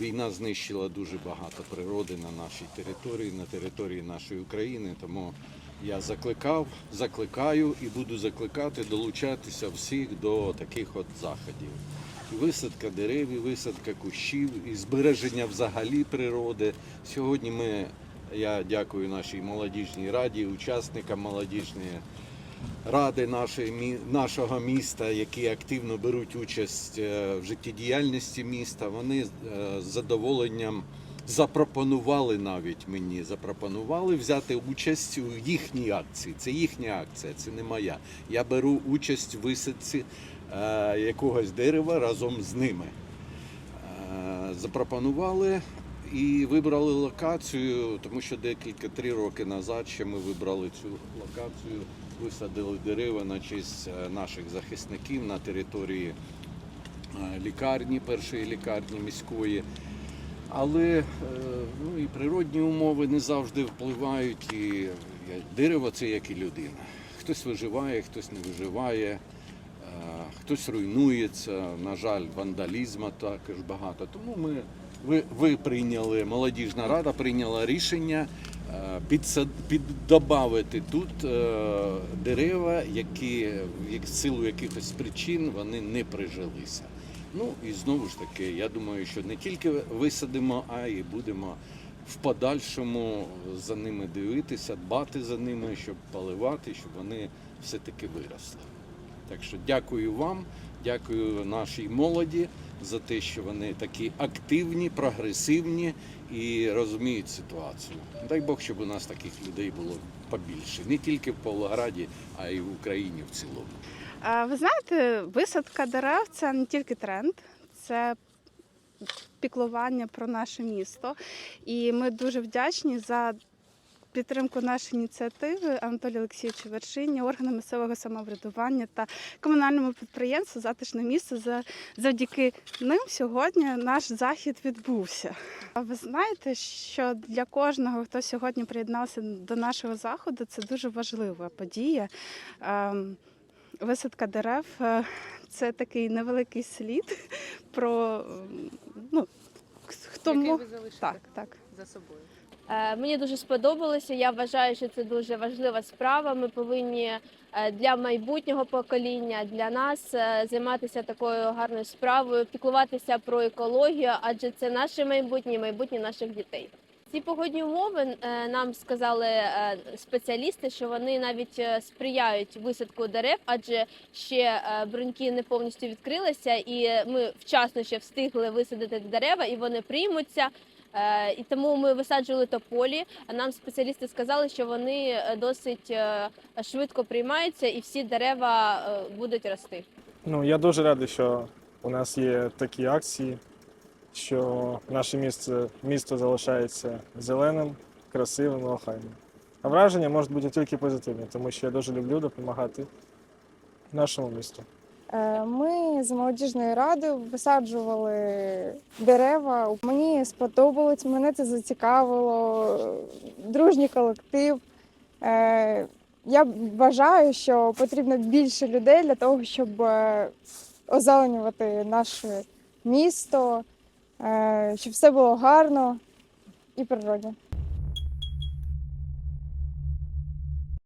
Війна знищила дуже багато природи на нашій території, на території нашої України. Тому я закликав, закликаю і буду закликати долучатися всіх до таких от заходів. Висадка дерев, висадка кущів, і збереження взагалі природи. Сьогодні ми, я дякую нашій молодіжній раді, учасникам молодіжної ради нашої, нашого міста, які активно беруть участь е, в життєдіяльності міста. Вони е, з задоволенням запропонували навіть мені, запропонували взяти участь у їхній акції. Це їхня акція, це не моя. Я беру участь в висадці е, якогось дерева разом з ними. Запропонували і вибрали локацію, тому що декілька три роки назад ще ми вибрали цю локацію, висадили дерева на честь е, наших захисників на території е, лікарні, першої лікарні міської. Але е, ну, і природні умови не завжди впливають. І дерево це як і людина. Хтось виживає, хтось не виживає. Хтось руйнується, на жаль, вандалізму також багато. Тому ми ви, ви прийняли, молодіжна рада прийняла рішення е, піддобавити тут е, дерева, які в силу якихось причин вони не прижилися. Ну і знову ж таки, я думаю, що не тільки висадимо, а й будемо в подальшому за ними дивитися, дбати за ними, щоб поливати, щоб вони все-таки виросли. Так що дякую вам, дякую нашій молоді за те, що вони такі активні, прогресивні і розуміють ситуацію. Дай Бог, щоб у нас таких людей було побільше, не тільки в Павлограді, а й в Україні в цілому. А, Ви знаєте, висадка дерев це не тільки тренд, це піклування про наше місто. І ми дуже вдячні за підтримку нашої ініціативи Анатолію Олексійовичу Вершині, органам місцевого самоврядування та комунальному підприємству Затишне. За- Завдяки ним сьогодні наш захід відбувся. А ви знаєте, що для кожного, хто сьогодні приєднався до нашого заходу, це дуже важлива подія. Ем, Висадка дерев е, це такий невеликий слід про ну, хто Який мог ви залишите так, так. за собою? Е, Мені дуже сподобалося. Я вважаю, що це дуже важлива справа. Ми повинні е, для майбутнього покоління, для нас е, займатися такою гарною справою, піклуватися про екологію, адже це наше майбутнє, майбутнє наших дітей. Ці погодні умови нам сказали спеціалісти, що вони навіть сприяють висадку дерев, адже ще бруньки не повністю відкрилися, і ми вчасно ще встигли висадити дерева, і вони приймуться. Е, І тому ми висаджували тополі. А Нам спеціалісти сказали, що вони е, досить е, швидко приймаються, і всі дерева будуть рости. Ну, я дуже радий, що у нас є такі акції, що наше місце, місто залишається зеленим, красивим охайним. А враження можуть бути тільки позитивні, тому що я дуже люблю допомагати нашому місту. Е, Ми з молодіжною радою висаджували дерева. Мені сподобалось, мене це зацікавило. Дружній колектив. Е, Я вважаю, що потрібно більше людей для того, щоб е, озеленювати наше місто, щоб все було гарно і природно.